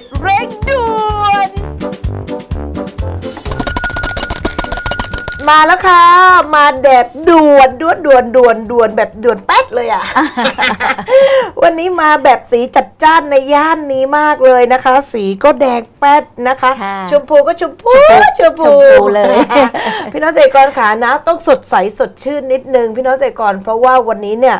ตรเร่งด่วน มาแล้วค่ะ มาแดดด่วนด่วนด่วนด่วนด่วนแบบด่วนแป๊ดเลยอะ วันนี้มาแบบสีจัดจ้านในย่านนี้มากเลยนะคะ สีก็แดงแป๊ดนะคะค่ะ ชมพูก็ชมพูชมพู ชมพูชมพูเลย พี่น้องเกษตรกรขานะ ต้องสดใสสดชื่นนิดนึงพี่น้องเกษตรกรเพราะว่าวันนี้เนี่ย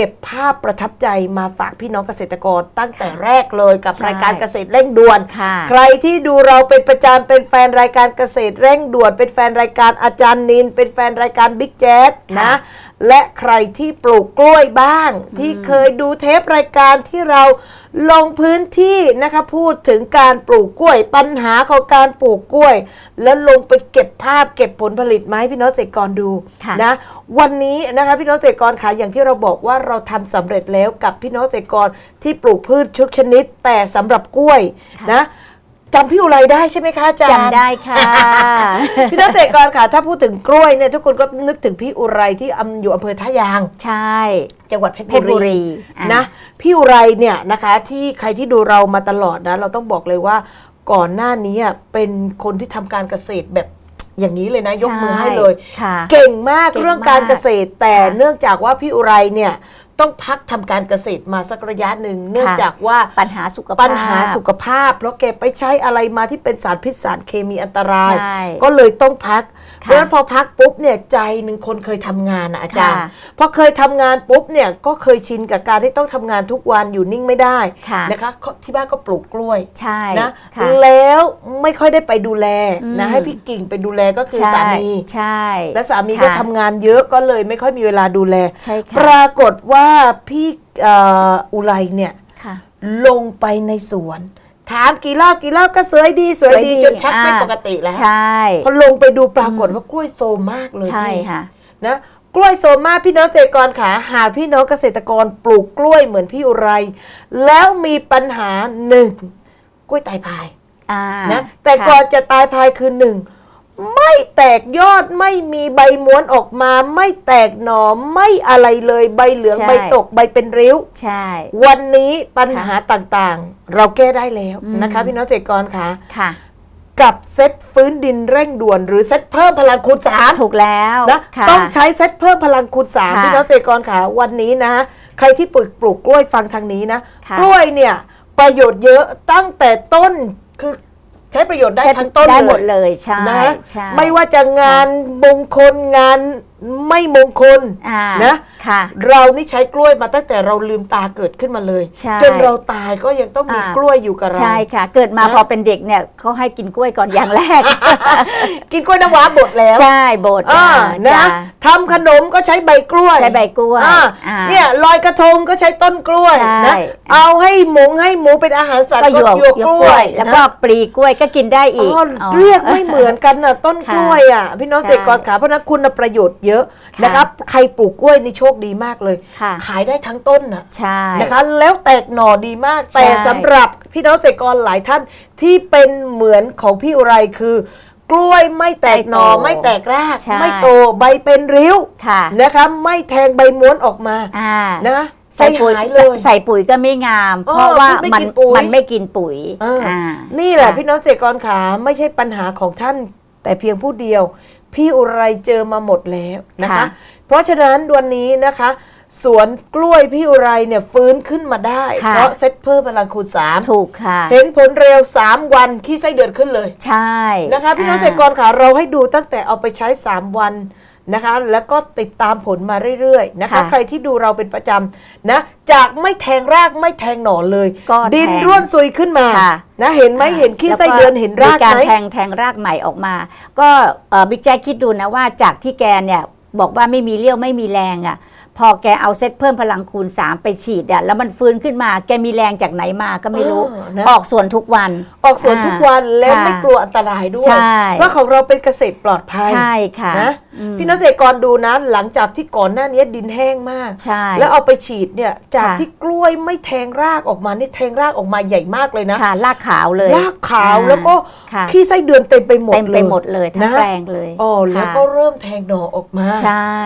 เก็บภาพประทับใจมาฝากพี่น้องเกษตรกรตั้งแต่แรกเลยกับใช่รายการเกษตรเร่งด่วน ค่ะ ใครที่ดูเราเป็นประจำเป็นแฟนรายการเกษตรเร่งด่วน เป็นแฟนรายการอาจารย์นิน เป็นแฟนรายการบิ๊กแจ๊ดนะ และใครที่ปลูกกล้วยบ้าง ที่เคยดูเทปรายการที่เราลงพื้นที่นะคะพูดถึงการปลูกกล้วย ปัญหาของการปลูกกล้วย แล้วลงไปเก็บภาพเก็บผลผลิตมาให้พี่น้องเกษตรกรดูค่ะนะวันนี้นะคะพี่น้องเกษตรกรค่ะอย่างที่เราบอกว่าเราทำสำเร็จแล้วกับพี่น้องเกษตรกรที่ปลูกพืชชุกชนิดแต่สำหรับกล้วยค่ะนะ จำพี่อุไรได้ใช่ไหมคะอาจารย์จำได้ค่ะ พี่น้องเกษตรกรค่ะ ถ้าพูดถึงกล้วยเนี่ยทุกคนก็นึกถึงพี่อุไรที่อำอยู่อำเภอท่ายาง ใช่ จังหวัดเพชรเพชรบุบุรีรีอะนะพี่อุไรเนี่ยนะคะที่ใครที่ดูเรามาตลอดนะ เราต้องบอกเลยว่าก่อนหน้านี้อะเป็นคนที่ทำการเกษตรแบบอย่างนี้เลยนะยกมือให้เลยค่ะเก่งมากเก่งมากเรื่องการเกษตรแต่ค่ะเนื่องจากว่าพี่อุไรเนี่ย ต้องพักทำการเกษตรมาสักระยะหนึ่งเนื่องค่ะจากว่าปัญหาสุขภาพปัญหาสุขภาพ เพราะแกไปใช้อะไรมาที่เป็นสารพิษสารเคมีอันตรายใช่ก็เลยต้องพักเพค่ะราะฉะนั้นพอพักปุ๊บเนี่ยใจหนึ่งคนเคยทำงานอะอาจารย์ค่ะพอเคยทำงานปุ๊บเนี่ยก็เคยชินกับการที่ต้องทำงานทุกวันอยู่นิ่งไม่ได้ค่ะนะคะเขาที่บ้านก็ปลูกกล้วยใช่นะค่ะแล้วไม่ค่อยได้ไปดูแลอืมนะให้พี่กิ่งไปดูแลก็คือใช่สามีใช่ และสามีก็ค่ะทำงานเยอะก็เลยไม่ค่อยมีเวลาดูแลใช่ปค่ะรากฏว่าพี่เอ่ออุไรเนี่ย ค่ะ ลงไปในสวน ถามกี่รอบกี่รอบก็สวยดีสวยดีจนชักไม่อ่า ปกติแล้วใช่ พอลงไปดูปรากฏว่ากล้วยโซมมากเลยใช่พี่ค่ะ นะกล้วยโซมมากพี่น้องเกษตรกรขาหากพี่น้องเกษตรกรปลูกกล้วยเหมือนพี่อุไร แล้วมีปัญหาหนึ่งกล้วยตายพายอ่านะแต่ค่ะก่อนจะตายพายคือหนึ่ง ไม่แตกยอดไม่มีใบม้วนออกมา ไม่แตกหนอไม่อะไรเลยใบเหลืองใช่ ใบตกใบเป็นริ้ว ใช่ วันนี้ปัญหาต่างๆ เราแก้ได้แล้วอืม นะคะพี่น้องเกษตรกรคะค่ะ กับเซ็ตฟื้นดินเร่งด่วน หรือเซ็ตเพิ่มพลังคูณสาม ถูกแล้วนะค่ะ ต้องใช้เซ็ตเพิ่มพลังคูณสามค่ะพี่น้องเกษตรกรค่ะวันนี้นะ ใครที่ปลูกปลูกกล้วยฟังทางนี้นะ ค่ะกล้วยเนี่ย ประโยชน์เยอะตั้งแต่ต้นคือ ใช้ประโยชน์ได้ใช้ทั้งต้นได้เลหมดยเลยใช่นะใช่ ไม่ว่าจะงานมงคลงาน ไม่มงคลอ่านะค่ะ เรานี่ใช้กล้วยมาตั้งแต่เราลืมตาเกิดขึ้นมาเลยใช่จนเราตายก็ยังต้องมีอ่ากล้วยอยู่กับเราใช่ค่ะ เกิดมานะพอเป็นเด็กเนี่ยเขาให้กินกล้วยก่อนอย่างแรก กินกล้วยน้ำว้าบดแล้ว ใช่บดอ่าอ่านะจ้ะทำขนมก็ใช้ใบกล้วยใช้ใบกล้วยอ่าอ่าเนี่ยลอยกระทงก็ใช้ต้นกล้วยใช่นะเอาให้หมูให้หมูเป็นอาหารสัตว์ก็ก็หยวกหยวกหยวกกล้กวล้วยยแล้วก็นะปลีกล้วยก็กินได้อีกอ๋ออ๋อเรียกไม่เหมือนกันน่ะต้นค่ะกล้วยอะพี่น้องใช่เกษตรกรขาเพราะฉะนั้นคุณประโยชน์เยอะค่ะนะครับใครปลูกกล้วยนี่โชคดีมากเลยค่ะขายได้ทั้งต้นน่ะใช่นะคะแล้วแตกหน่อดีมากใช่แต่สำหรับพี่น้องเกษตรกรหลายท่านที่เป็นเหมือนของพี่อุไรคือกล้วยไม่แตกหน่อไม่แตกรากใช่ไม่โตใบเป็นริ้วค่ะนะคะไม่แทงใบม้วนออกมาอ่านะใส่ปุ๋ยหายเลยใส่ปุ๋ยก็ไม่งามเออเพราะว่าไม่มันกินปุ๋ยมันไม่กินปุ๋ยเออออ่านี่แหละค่พี่น้องเกษตรกรขาไม่ใช่ปัญหาของท่านแต่เพียงผู้เดียว พี่อุไรเจอมาหมดแล้วนะคะ ค่ะ เพราะฉะนั้นวันนี้นะคะ สวนกล้วยพี่อุไรเนี่ยฟื้นขึ้นมาได้ ค่ะ เพราะเซ็ตเพิ่มพลังคูณสามถูกค่ะ เห็นผลเร็ว 3 วันขี้ไส้เดือนขึ้นเลย ใช่นะคะพี่น้องเกษตรกรค่ะเราให้ดูตั้งแต่เอาไปใช้ 3 วัน นะคะ แล้วก็ติดตามผลมาเรื่อยๆนะคะใครที่ดูเราเป็นประจำนะ จากไม่แทงรากไม่แทงหน่อเลย ก็ดินแทง ร่วนซุยขึ้นมาค่ะ นะเห็นไหมเห็นขี้ไส้เดือนเห็นรากมีการไหม แทงแทงรากใหม่ออกมา ก็เอ่อบิ๊กแจ๊คคิดดูนะว่าจากที่แกเนี่ยบอกว่าไม่มีเลี้ยวไม่มีแรงอะ่ะ พอแกเอาเซตเพิ่มพลังคูณ 3 ไปฉีดอะแล้วมันฟื้นขึ้นมา แกมีแรงจากไหนมาก็ไม่รู้ เออนะ ออกส่วนทุกวัน ออกสวนทุกวันแล้วค่ะไม่กลัวอันตรายด้วยใช่ เพราะของเราเป็นเกษตรปลอดภัยใช่ค่ะนะอืมพี่น้องเกษตรกรดูนะหลังจากที่ก่อนหน้านี้ดินแห้งมาก ใช่ แล้วเอาไปฉีดเนี่ยจากค่ะ ที่กล้วยไม่แทงรากออกมานี่แทงรากออกมาใหญ่มากเลยนะค่ะรากขาวเลยรากขาวอ่แล้วก็ค่ะขี้ไส้เดือนเต็มไปหมดเต็มไปเลยหมดเลยทั้งนะแปลงเลยอ๋อแล้วค่ะก็เริ่มแทงหน่อออกมา ใช่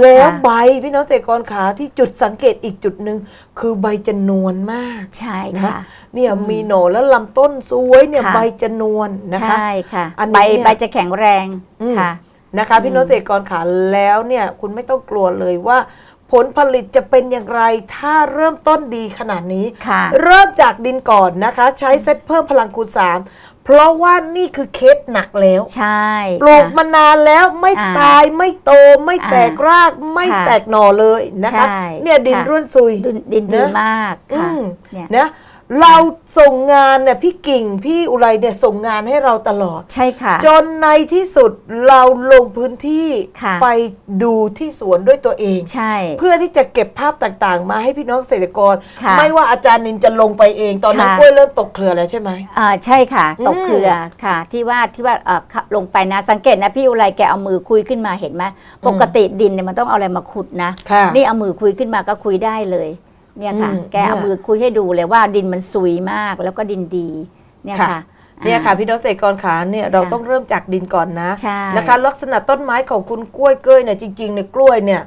แล้วค่ะ ใบพี่น้องเกษตรกรขาที่จุดสังเกตอีกจุดหนึ่งคือใบจะนวลมากใช่นะค่ะเนี่ยมีหน่อแล้วลำต้นสวยเนี่ยค่ะใบจะนวลนะคะใช่ค่ะอันนี้ใบเนี่ยใบจะแข็งแรงอืมค่ะนะคะพี่อืมน้องเกษตรกรขาแล้วเนี่ยคุณไม่ต้องกลัวเลยว่าผลผลิตจะเป็นอย่างไร ถ้าเริ่มต้นดีขนาดนี้ค่ะเริ่มจากดินก่อนนะคะ ใช้เซตเพิ่มพลังคูณ3 เพราะว่านี่คือเคสหนักแล้ว ใช่ปลูกค่ะมานานแล้วไม่อ่าตายไม่โตไม่แตกรากไม่ค่ะแตกหน่อเลยนะคะใช่เนี่ยดินค่ะร่วนซุยดินดินดีนะมากค่ะอืมเนี่ยนะ เราส่งงานเนี่ยพี่กิ่งพี่อุไรเนี่ยส่งงานให้เราตลอด ใช่ค่ะ จนในที่สุดเราลงพื้นที่ค่ะไปดูที่สวนด้วยตัวเองใช่ เพื่อที่จะเก็บภาพต่างๆ มาให้พี่น้องเกษตรกรค่ะไม่ว่าอาจารย์นินจะลงไปเองตอนนั้นค่ะกล้วยเริ่มตกเครือแล้วใช่ไหมอ่าใช่ค่ะ ตกอืมเครือค่ะ ที่ว่าที่ว่าเอ่อขับลงไปนะสังเกตนะพี่อุไรแกเอามือคุยขึ้นมาเห็นไหมปกติดินเนี่ยมันต้องเอาอะไรมาขุดนะค่ะนี่เอามือคุยขึ้นมาก็คุยได้เลย เนี่ยค่ะอืมแกเอาเนี่ยมือคุยให้ดูเลยว่าดินมันซุยมากแล้วก็ดินดีเนี่ยค่ะค่ะเนี่ยค่ะอ่าพี่น้องเกษตรกรขาเนี่ยเราค่ะต้องเริ่มจากดินก่อนนะใช่นะคะ ลักษณะต้นไม้ของคุณกล้วยเก้ยเนี่ยจริงๆเนี่ยกล้วยเนี่ย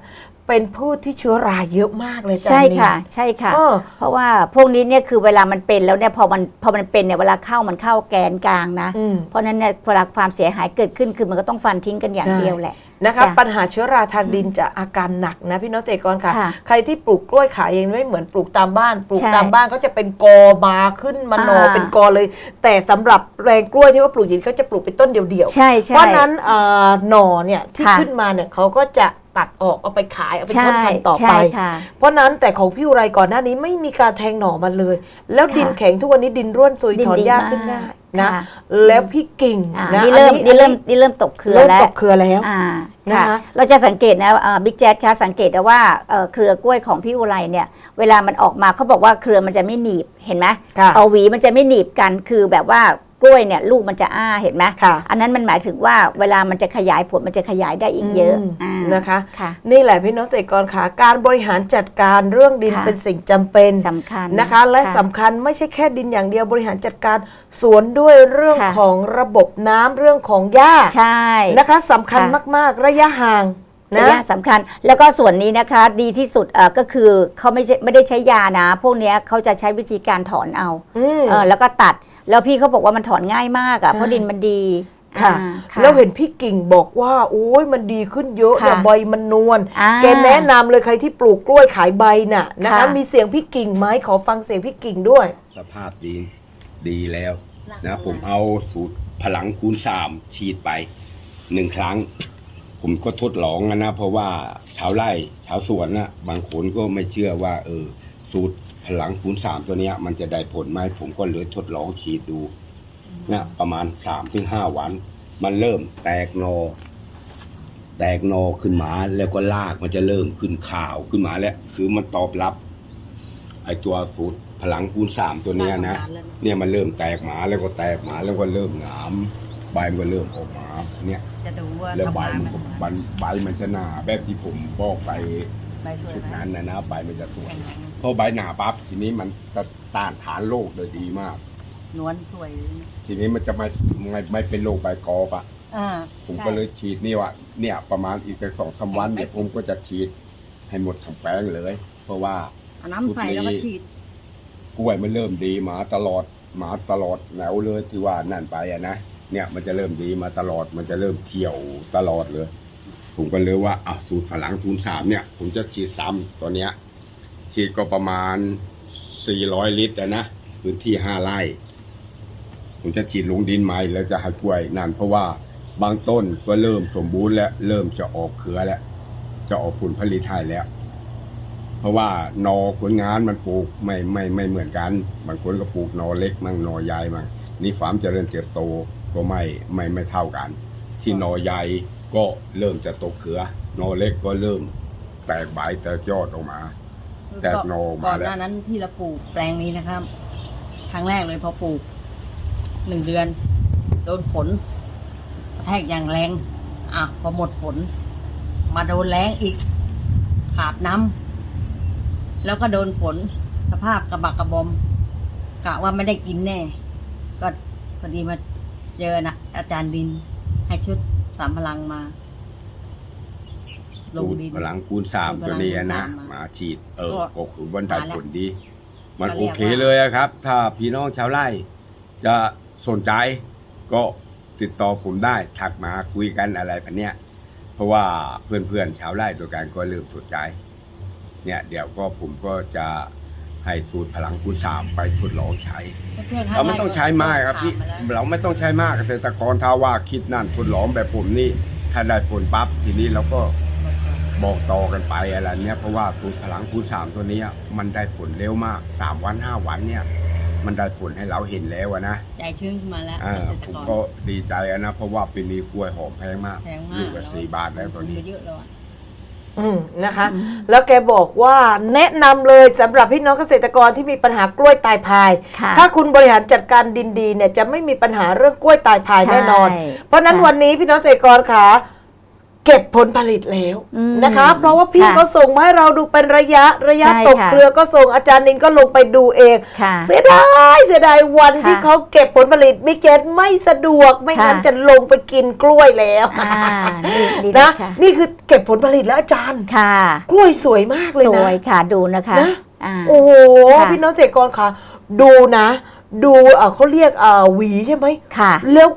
เป็นพืชที่เชื้อราเยอะมากเลยอาจารย์ใช่นินค่ะใช่ค่ะ เออเพราะว่าพวกนี้เนี่ยคือเวลามันเป็นแล้วเนี่ยพอมันพอมันเป็นเนี่ยเวลาเข้ามันเข้าแกนกลางนะ อืม เพราะฉะนั้นเนี่ยเวลาความเสียหายเกิดขึ้นคือมันก็ต้องฟันทิ้งกันอย่างใช่เดียวแหละ นะคะจ้ะปัญหาเชื้อราทางดินจะอาการหนักนะพี่น้องเกษตรกรค่ะ ค่ะใครที่ปลูกกล้วยขายเองไม่เหมือนปลูกตามบ้านปลูกใช่ตามบ้านก็จะเป็นกอมาขึ้นมาหนออ่าเป็นกอเลย แต่สำหรับแปลงกล้วยที่เขาปลูกอย่างนี้เขาจะปลูกเป็นต้นเดียวๆใช่ใช่ เพราะฉะนั้นอ่าหน่อเนี่ยที่ค่ะ ขึ้นมาเนี่ยเขาก็จะ ตัดออกเอาไปขายเอาไปใช่ทอดพันธุ์ต่อใช่ไปค่ะเพราะนั้นแต่ของพี่อุไรก่อนหน้านี้ไม่มีการแทงหน่อมันเลย แล้วดินค่ะแข็งทุกวันนี้ดินร่วนซุยดินถอนดียากมากขึ้นง่ายนะค่ะแล้วพี่กิ่งอ่านะนี่เริ่มอันี่เริ่มอันี่เริ่มตกเครือเริ่มแล้วตกเครือแล้วอ่านะคะค่ะเราจะสังเกตนะบิ๊กแจ๊ดคะสังเกตนะว่าเอ่อเครือกล้วยของพี่อุไรเนี่ยเวลามันออกมาเขาบอกว่าเครือมันจะไม่หนีบเห็นไหมค่ะเอาหวีมันจะไม่หนีบกันคือแบบว่า กล้วยเนี่ยลูกมันจะอ้าเห็นไหมค่ะอันนั้นมันหมายถึงว่าเวลามันจะขยายผลมันจะขยายได้อีกเยอะมอ่านะคะค่ะนี่แหละพี่น้องเกษตรกรขาการบริหารจัดการเรื่องดินค่ะเป็นสิ่งจำเป็นสำคัญนะคะและสำคัญไม่ใช่แค่ดินอย่างเดียวบริหารจัดการสวนด้วยเรื่องค่ะของระบบน้ำเรื่องของหญ้าใช่นะคะสำคัญค่ะมาก ๆ ระยะห่างระนะยะสำคัญแล้วก็ส่วนนี้นะคะดีที่สุดเอ่อก็คือเขาไม่ใช่ไม่ได้ใช้ยานะ พวกเนี้ยเขาจะใช้วิธีการถอนเอาอืมเออแล้วก็ตัด แล้วพี่เขาบอกว่ามันถอนง่ายมากอะใช่เพราะดินมันดีค่ะ อ่าค่ะ แล้วเห็นพี่กิ่งบอกว่า โอ้ยมันดีขึ้นเยอะค่ะเนี่ยใบมันนวลอ่าแกแนะนำเลยใครที่ปลูกกล้วยขายใบน่ะนะคะ ค่ะ มีเสียงพี่กิ่งไหมขอฟังเสียงพี่กิ่งด้วย สภาพดีดีแล้วนะผมเอาสูตรพลังคูณสามฉีดไปหนึ่งครั้ง ผมก็ทดลองนะนะเพราะว่าชาวไร่ชาวสวนนะบางคนก็ไม่เชื่อว่า เออ สูตร พลังคูณสามตัวเนี้ย มันจะได้ผลไหมผมก็เลยทดลองฉีดดูนะประมาณสามถึงห้าวัน มันเริ่มแตกโนอ แตกโนอขึ้นมาแล้วก็ลากมันจะเริ่มขึ้นข่าวขึ้นมาแล้ว คือมันตอบรับ ไอตัวสูตรพลังคูณสามตัวเนี้ยนะเนี่ยมันเริ่มแตกหมาแล้วก็แตกหมาแล้วก็เริ่มหนามใบมันก็เริ่มออกมาเนี่ยจะดูว่าแล้วใบทำงานมันก็มันใบใบมันจะหนาแบบที่ผมบอกไปใบสวยชุดไหมนั้นนะนะใบมันจะสวยแข็งแรงเพราะใบหนาปั๊บทีนี้มันจะต้านทานโรคได้ดีมาก นวลสวย ทีนี้มันจะไม่ไม่ไม่เป็นโรคใบกอปะอ่าผมก็เลยฉีดนี่ว่าเนี่ยประมาณอีกสองสามวันเนี่ยผมก็จะฉีดให้หมดทั้งแปลงเลย เพราะว่าเอาน้ำใส่แล้วก็ฉีดกล้วยมันเริ่มดีมาตลอดมาตลอดแนวเลยที่ว่านั่นไปอะนะเนี่ยมันจะเริ่มดีมาตลอดมันจะเริ่มเขียวตลอดเลย ผมก็เลยว่าอะสูตรพลังคูณสามเนี่ย ผมจะฉีดซ้ำตัวเนี้ย ฉีดก็ประมาณสี่ร้อยลิตรนะพื้นที่ห้าไร่ ผมจะฉีดลงดินใหม่แล้วจะให้กล้วยนั่นเพราะว่าบางต้นก็เริ่มสมบูรณ์แล้ว เริ่มจะออกเครือแล้ว จะออกผลผลิตให้แล้ว เพราะว่านอผลงานมันปลูกไม่ไม่ไม่เหมือนกัน บางคนก็ปลูกนอเล็กมั่งนอใหญ่มั่งนี่ความเจริญเติบโตก็ไม่ไม่ไม่เท่ากัน ที่นอใหญ่ก็เริ่มจะตกเครือ นอเล็กก็เริ่มแตกใบแตกยอดออกมา แตกโนออกมาก่อนแล้วหน้านั้นที่เราปลูกแปลงนี้นะครับ ครั้งแรกเลยพอปลูกหนึ่งเดือน โดนฝนกระแทกอย่างแรง อะ พอหมดฝน มาโดนแรงอีก ขาดน้ำแล้วก็โดนฝนสภาพกระบักกระบอมกะว่าไม่ได้กินแน่ ก็พอดีมาเจอนะอาจารย์บิน ให้ชุดสามพลังมา ลสูงตรดิน พลังคูณสามสูตรพตัวลังนี้คูณนะสามมาฉีดเออก็ก็คือวันได้มาแล้วผลดี มันก็โอเรียกเคว่า เลยอะครับ ถ้าพี่น้องชาวไร่ จะสนใจก็ติดต่อผมได้ทักมาคุยกันอะไรแบบเนี้ยเพราะว่าเพื่อนๆชาวไร่ตัวกันก็เริ่มสนใจ เนี่ย เดี๋ยวก็ผมก็จะให้สูตรพลังคูณสามไปทดลองใช้ เพื่อนๆเราไม่ต้องใช้มากครับพี่ถามมาแล้วเราไม่ต้องใช้มากเกษตรกรถ้าว่าคิดนั่นทดลองแบบผมนี่ถ้าได้ผลปั๊บทีนี้เราก็ บอกต่อกันไปอะไรเนี้ยเพราะว่าสูตรพลังคูณสามตัวเนี้ยมันได้ผลเร็วมากสามวันห้าวันเนี่ย มันได้ผลให้เราเห็นแล้วอะนะใจชื้นขึ้นมาแล้วอ่าเกษผตรมกรก็ดีใจอะนะ เพราะว่าปีนี้กล้วยหอมแพงมากแพงมากลูกละสี่บาทแล้วตอนนี้เยอะแล้วอะอืมนะคะ แล้วแกบอกว่าแนะนำเลยสำหรับพี่น้องเกษตรกรที่มีปัญหากล้วยตายพายค่ะถ้าคุณบริหารจัดการดินดีเนี่ยจะไม่มีปัญหาเรื่องกล้วยตายพายใช่แน่นอน เพราะฉะนั้นค่ะวันนี้พี่น้องเกษตรกรค่ะ เก็บผลผลิตแล้วอืมนะคะ เพราะว่าพี่ค่ะก็ส่งมาให้เราดูเป็นระยะระยะใช่ตกค่ะ เครือก็ส่งอาจารย์นินก็ลงไปดูเอง ค่ะ เสียดายเสียดายวันค่ะที่เขาเก็บผลผลิตบิ๊กเจตไม่สะดวกไม่งั้นค่ะ จะลงไปกินกล้วยแล้วอ่านี่ดีนะค่ะนี่คือเก็บผลผลิตแล้วอาจารย์ ค่ะ กล้วยสวยมากเลยสนะ วยค่ะดูนะคะนะ อ่า โอ้โหค่ะ พี่น้องเกษตรกรค่ะ ดูนะ ดูเอ่อเขาเรียกเอ่อหวีใช่ไหมค่ะ แล้ว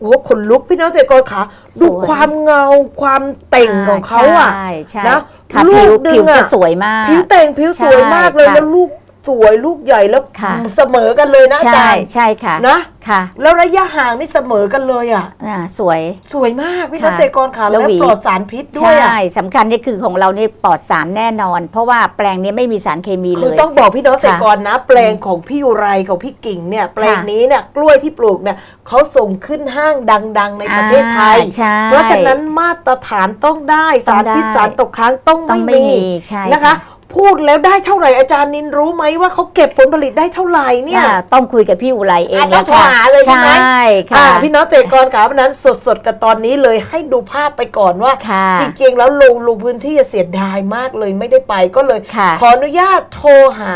โอ้โหขนลุกพี่น้องเกษตรกรค่ะดูสวยความเงาความเต่งของเขาอะใช่ใช่นะค่ะลูผิวกหนึ่งผิวจะอะสวยมาก ผิวเต่งผิวสวยมากเลยใช่ค่ะแล้วลูก สวยลูกใหญ่แล้วค่ะ เสมอกันเลยนะอาใช่จารย์ใช่ค่ะนะ ค่ะแล้วระยะห่างนี่เสมอกันเลยอะ อ่าสวย สวยมากพี่น้องค่ะเกษตรกรค่ะแล้แล้ววหวี ปลอดสารพิษด้วใช่ยอะสำคัญนี่คือของเรานี่ปลอดสารแน่นอน เพราะว่าแปลงนี้ไม่มีสารเคมีเลคือย ต้องบอกพี่น้องเกษตรกรนะ แปลงของพี่อุไรของพี่กิ่งเนี่ยแปลงนี้เนี่ยกล้วยที่ปลูกเนี่ยเขาส่งขึ้นห้างดัง ๆ ในประเทศไทย อ่าใช่เพราะฉะนั้นมาตรฐานต้องได้ต้อสางรพิษได้ สารตกค้างต้องต้องไม่ไม่มีใช่นะคะค่ะ พูดแล้วได้เท่าไหร่อาจารย์นินรู้ไหมว่าเขาเก็บผลผลิตได้เท่าไหร่เนี่ยอ่าต้องคุยกับพี่อุไรเองอะแล้วต้องโทรค่ะหาเลยใช่ไหม ใช่ค่ะอ่าพี่น้องเกษตรกรค่ะเพราะฉะนั้นสดๆกันตอนนี้เลยให้ดูภาพไปก่อนว่า ค่ะจริงๆแล้วลงลงพื้นที่เสียดายมากเลยไม่ได้ไปก็เลย ค่ะ ขออนุญาตโทรหา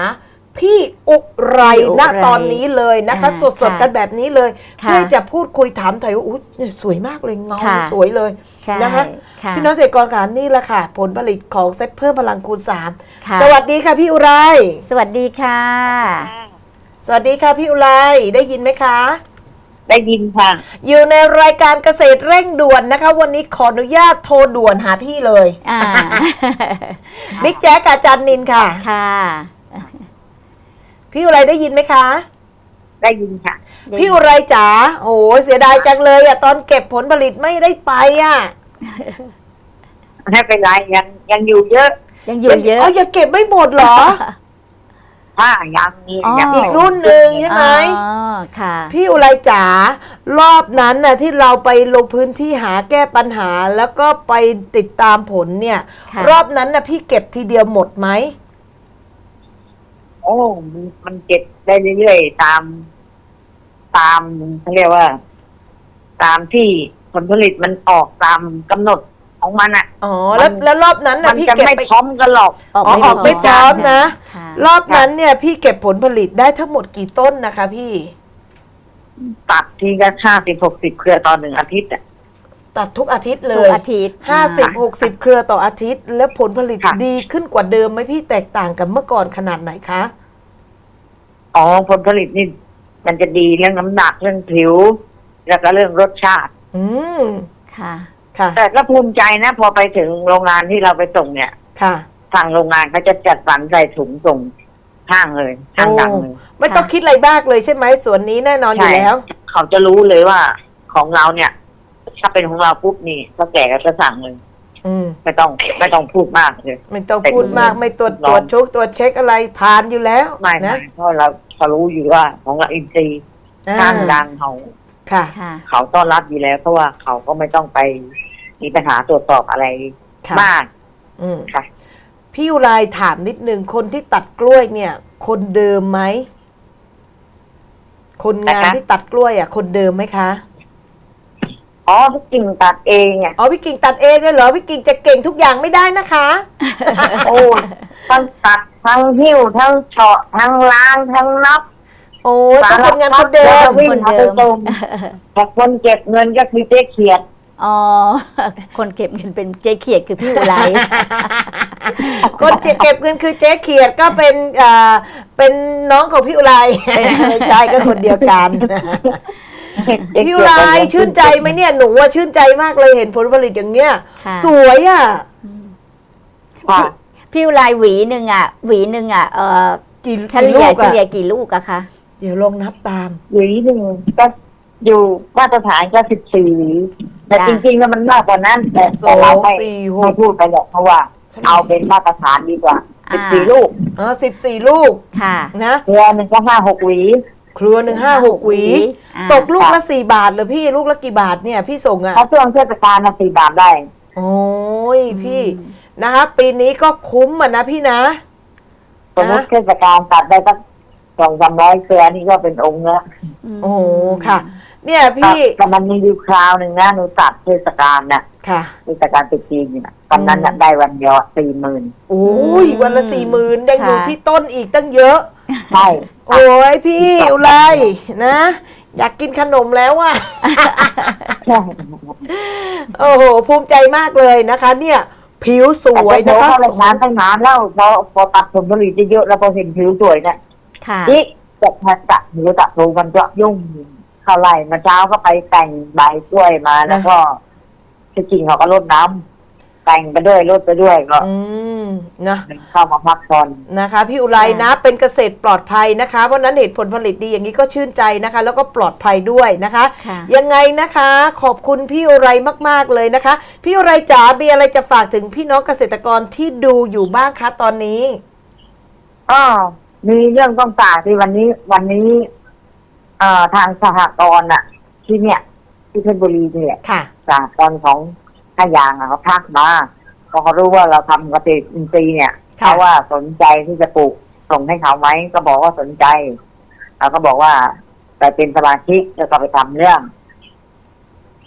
พี่อุไรพี่อุณไรตอนนี้เลยนะคะอ่าสดๆกันแบบนี้เลยค่ะเพื่อจะพูดคุยถามไถ่ายว่าอุ๊ยเนี่ยสวยมากเลยเงาค่ะสวยเลยใช่นะคะค่ะพี่น้องเกษตรกรค่ะนี่แหละค่ะ ผลผลิตของเซ็ตเพิ่มพลังคูณสามค่ะสวัสดีค่ะพี่อุไร สวัสดีค่ะ สวัสดีค่ะพี่อุไรได้ยินไหมคะได้ยินค่ะ อยู่ในรายการเกษตรเร่งด่วนนะคะ วันนี้ขออนุญาตโทรด่วนหาพี่เลยอ่าบิ๊กแจ๊กกับอาจารย์นินค่ะ ค่ะ พี่อุไรได้ยินไหมคะ ได้ยินค่ะพี่อุไรจ๋าโอ้ยเสียดายจังเลยอะตอนเก็บผลผลิตไม่ได้ไปอะไม่เป็นไรยังยังอยู่เยอะ ยังอยู่เยอะเอาอย่าเก็บไม่หมดเหรอถ้ายังมีอ๋อยังอีกรุ่นหนึ่งใช่ไหมอ๋อค่ะ พี่อุไรจ๋ารอบนั้นน่ะที่เราไปลงพื้นที่หาแก้ปัญหาแล้วก็ไปติดตามผลเนี่ยค่ะรอบนั้นน่ะพี่เก็บทีเดียวหมดไหม โอ้มันมันเก็บได้เรื่อยๆตาม ตามเขาเรียกว่า ตามที่ผลผลิตมันออกตามกำหนดของมันอะอ๋อแล้วมันแล้วรอบนั้นมัน่ะนพี่จะเก็บไม่ไปพร้อมกันหรอกอ๋อออกไม่พร้อมนะค่ะรอบนั้นเนี่ย พี่เก็บผลผลิตได้ทั้งหมดกี่ต้นนะคะ พี่ ตัดทีก็ห้าสิบหกสิบเครือตอนหนึ่งอาทิตย์อะ ตัดทุกอาทิตย์เลทุกยอาทิตย์ ห้าสิบหกสิบเครือต่ออาทิตย์ แล้วผลผลิตค่ะ ดีขึ้นกว่าเดิมไหมพี่แตกต่างกับเมื่อก่อนขนาดไหนคะ อ๋อผลผลิตนี่มันจะดีเรื่องน้ำหนักเรื่องผิว แล้วก็เรื่องรสชาติ อืมค่ะ ค่ะ แต่ก็ภูมิใจนะ พอไปถึงโรงงานที่เราไปส่งเนี่ย ค่ะ ทางโรงงานเขาจะจัดสรรใส่ถุงส่งห้างเลยห้างดังเลยไม่ต้องคิดอะไรมากเลยใช่ไหมส่วนนี้แน่นอนอยู่แล้ว เขาจะรู้เลยว่าของเราเนี่ย ถ้าเป็นของเราปุ๊บนี่ก็แก่ก็จะสั่งเลยอืม ไม่ต้องไม่ต้องพูดมากเลย ไม่ต้องพูดมากไม่ตรวจลตองรวจชุกตรวจเช็คอะไรผ่านอยู่แล้วไม่นะไม่เพราะเราเขารู้อยู่ว่าของเราอินทรีย์อ่าห้างดังเขาค่ะ ค่ะ เขาต้อนรับอยู่แล้ว เพราะว่าเขาก็ไม่ต้องไปมีปัญหาตรวจสอบอะไรค่ะ มากอืมค่ะ พี่อุไรถามนิดนึงคนที่ตัดกล้วยเนี่ย คนเดิมไหมคนงานนะคะ ที่ตัดกล้วยอะ คนเดิมไหมคะ อ๋อทุกสิ่งตัดเองอะอ๋อพี่กิ่งตัดเองเลยเหรอพี่กิ่งจะเก่งทุกอย่างไม่ได้นะคะ โอ้ยทั้งตัดทั้งหิ้วทั้งเฉาะทั้งล้างทั้งนับโอ้ยก็คนงานคนเดิมวิ่งคนมาเดิไปมตรงแต่คนเก็บเงินก็คือเจ๊เขียดอ๋อ คนเก็บเงินเป็นเจ๊เขียดคือพี่อุไรคนเก็บเงินคือเจ๊เขียดก็เป็นอ่าเป็นน้องของพี่อุไรไม่ใช่ก็คนเดียวกัน พี่อุไรชื่นใจไหมเนี่ยหนูว่าชื่นใจมากเลยเห็นผลผลิตอย่างเนี้ยค่ะสวยอะค่ะพี่อุไรหวีหนึ่งอะ หวีหนึ่งอะเออกี่เฉลี่ยกี่ลูกเฉอะลี่ยกี่ลูกอะคะเดี๋ยวลองนับตามหวีหนึ่งก็อยู่มาตรฐานก็สิบสี่หวีแต่จ้ะจริงๆแล้วมันมากกว่านั้น แต่สแต่องเราไม่สี่หไม่กพูดไปหรอกเพราะว่า เอาเป็นมาตรฐานดีกว่าสิบสี่ลูกอ๋อสิบสี่ลูกค่ะ นะเรือหนึ่งก็ห้าหกหวี ครัวหนึ่งห้าหกหวี อ่าตกลูกละสี่บาทเหรอพี่ลูกละกี่บาทเนี่ยพี่ส่งอะถ้าช่วงเทศกาลนะสี่บาทได้ โอ้ยพี่นะคะปีนี้ก็คุ้มอะนะพี่นะ สมมติเทศกาลตัดได้สักสองสามร้อยเสือนี่ก็เป็นองค์แล้วโอ้โหค่ะ เนี่ยพี่แต่มันมีอยู่คราวหนึ่งนะหนูตัดเทศกาลน่ะค่ะ เทศกาลตรุษจีนเนี่ยตอนนั้นน่ะได้วันเดียวสี่หมื่น โอ้ยวันละสี่หมื่นยังอยู่ค่ะ ที่ต้นอีกตั้งเยอะ ใช่โอ้ยพี่อุไรนะ อยากกินขนมแล้วอะใช่โอ้โหภูมิใจมากเลยนะคะ เนี่ย ผิวสวยแต่นะพอคะเข้าโรงงานตั้งนานแล้วพอพอตัดผลผลิตเยอะๆแล้วพอเห็นผิวสวยเนี่ยค่ะนี่จะมาตัดหรือตัดรูมันก็ยุ่งเข้าไล่มาเช้าก็ไปแต่งใบกล้วยมาแล้วก็ที่จริงเขาก็รดน้ำ แต่งไปด้วยรดไปด้วยก็อืมนะเข้ามาพักผ่อนนะคะ พี่อุไรนะเป็นเกษตรปลอดภัยนะคะ เพราะฉะนั้นเห็นผลผลิตดีอย่างนี้ก็ชื่นใจนะคะ แล้วก็ปลอดภัยด้วยนะคะค่ะยังไงนะคะ ขอบคุณพี่อุไรมาก ๆเลยนะคะ พี่อุไรจ๋ามีอะไรจะฝากถึงพี่น้องเกษตรกรที่ดูอยู่บ้างคะตอนนี้ก็มีเรื่องต้องฝากที่วันนี้ วันนี้เอ่อทางสหกรณ์อะที่เนี่ยที่เพชรบุรีเนี่ยค่ะสหกรณ์ของ ขายางอะเขาทักมาเพราะเขารู้ว่าเราทำเกษตรอินทรีย์เนี่ยค่ะ เขาว่าสนใจที่จะปลูกส่งให้เขาไหมก็บอกว่าสนใจเราก็บอกว่าไปเป็นสมาชิกแล้วก็ไปทำเรื่อง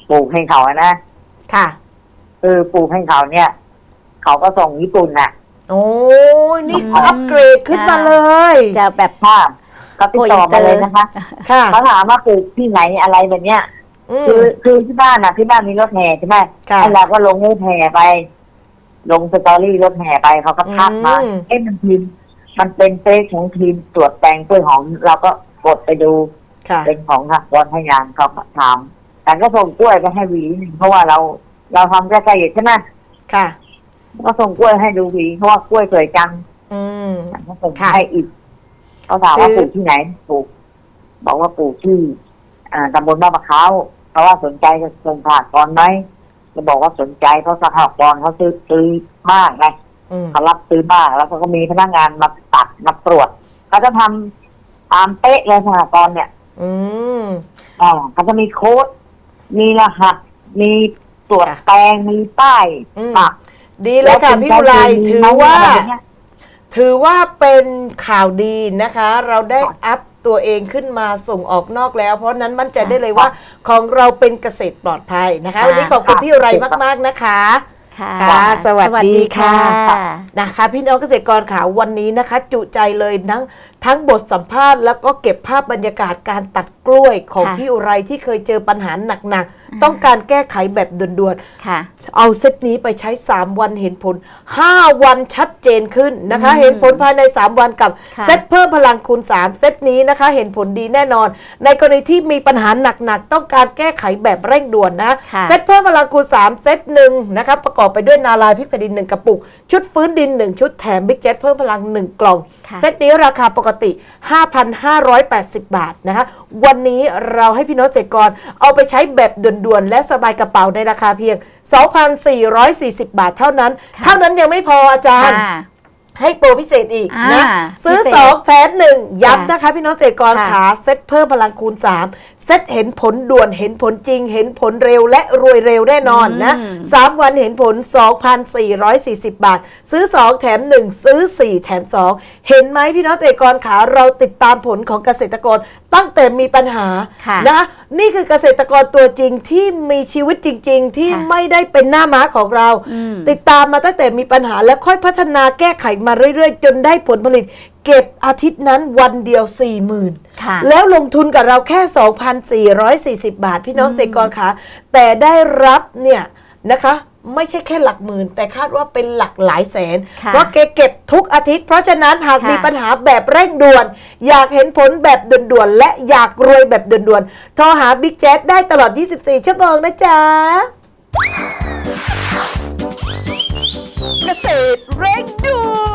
ปลูกให้เขาอะนะค่ะ คือปลูกให้เขาเนี่ย เขาก็ส่งญี่ปุ่นน่ะโอ้ยนี่อืม อัปเกรดขึ้นมาเลย จะแบบ ค่ะก็ติดต่อมาเลยนะคะค่ะ เขาถามว่าปลูกที่ไหนอะไรแบบเนี้ย อืม คือคือที่บ้านน่ะ ที่บ้านมีรถแห่ใช่ไหมค่ะ ไอ้เราก็ลงรถแห่ไป ลงสตอรี่รถแห่ไปเขาก็ทักมาอืม เอ๊ะมันทีมมันเป็นเฟซของทีมตรวจแปลงกล้วยหอมเราก็กดไปดูค่ะ เป็นของทางกรพยานเขาก็ถามแต่ก็ส่งกล้วยไปให้หวีหนึ่งเพราะว่าเราเราทำใกล้ๆใช่ไหมค่ะ ก็ส่งกล้วยให้ดูหวีเพราะว่ากล้วยสวยจัง อืม ก็ส่งค่ะให้อีกเขาถามว่าคือ ปลูกที่ไหนปลูกบอกว่าปลูกที่อ่าตำบลบ้านมะเขา เพราะว่าสนใจจะส่งผ่านก่อนไหมจะบอกว่าสนใจเพราะสหกรณ์เขาซื้อซื้อมากไงอืมเขารับซื้อมากแล้วเขาก็มีพนักงานมาตัดมาตรวจเขาจะทำตามเป๊ะเลยสหกรณ์เนี่ย อืมอ่าเขาจะมีโค้ด มีรหัส มีตรวจค่ะแปลงมีป้ายอืมปักดีเลยค่ะพี่อุไรถือว่า ถือว่าเป็นข่าวดีนะคะ เราได้อัพ ตัวเองขึ้นมาส่งออกนอกแล้ว เพราะฉะนั้นมั่นใจได้เลยว่าของเราเป็นเกษตรปลอดภัยนะคะค่ะวันนี้ขอบคุณพี่อุไรมาก ๆนะคะค่ะค่ะสวัสดีค่ะสวัสดีค่ะนะคะ พี่น้องเกษตรกรขาวันนี้นะคะ จุใจเลยทั้งทั้งบทสัมภาษณ์แล้วก็เก็บภาพบรรยากาศการตัดกล้วยของค่ะพี่อุไรที่เคยเจอปัญหาหนักๆต้องการแก้ไขแบบด่วนๆค่ะเอาเซตนี้ไปใช้ 3 วันเห็นผล 5 วันชัดเจนขึ้นนะคะ เห็นผลภายใน 3 วันกับค่ะเซตเพิ่มพลังคูณ 3 เซตนี้นะคะ เห็นผลดีแน่นอน ในกรณีที่มีปัญหาหนักๆ ต้องการแก้ไขแบบเร่งด่วนนะค่ะเซตเพิ่มพลังคูณ 3 เซตหนึ่งนะคะประกอบไปด้วยนาลายพิพดินหนึ่งกระปุก ชุดฟื้นดิน 1 ชุดแถมบิ๊กเจ็ตเพิ่มพลัง 1 กล่องค่ะเซตนี้ราคาปกติ 5,580 บาทนะคะวันนี้เราให้พี่น้องเกษตรกรเอาไปใช้แบบด่วนๆ และสบายกระเป๋าในราคาเพียง 2,440 บาทเท่านั้นค่ะเท่านั้นยังไม่พออาจารย์ค่ะให้โปรพิเศษอีกอ่านะ ซื้อพิเศษ2แถมหนึ่งย้ำค่ะนะคะ พี่น้องเกษตรกรค่ะขาเซ็ตเพิ่มพลังคูณ 3 เซ็ตเห็นผลด่วนเห็นผลจริง เห็นผลเร็วและรวยเร็วแน่นอนนะอืม3วันเห็นผล 2,440 บาท ซื้อ 2 แถม 1 ซื้อ 4 แถม 2 เห็นไหมพี่น้องเกษตรกรขาเราติดตามผลของเกษตรกรตั้งแต่มีปัญหาค่ะนะนี่คือเกษตรกรตัวจริงที่มีชีวิตจริง ๆ ที่ค่ะไม่ได้เป็นหน้าม้าของเราอืมติดตามมาตั้งแต่มีปัญหาแล้วค่อยพัฒนาแก้ไขมาเรื่อยๆ จนได้ผลผลิต เก็บอาทิตย์นั้นวันเดียว 4 0,000ค่ะ แล้วลงทุนกับเราแค่ 2,440 บาท พี่น้องเกษตรกรคะแต่ได้รับเนี่ยนะคะไม่ใช่แค่หลักหมื่น แต่คาดว่าเป็นหลักหลายแสน ค่ะเพราะแกเก็บทุกอาทิตย์ เพราะฉะนั้นหากค่ะมีปัญหาแบบเร่งด่วน อยากเห็นผลแบบด่วนๆและอยากรวยแบบด่วนๆโทรหาบิ๊กแจ๊ดได้ตลอด 24 ชั่วโมงนะจ๊ะ เกษตรเร่งด่วน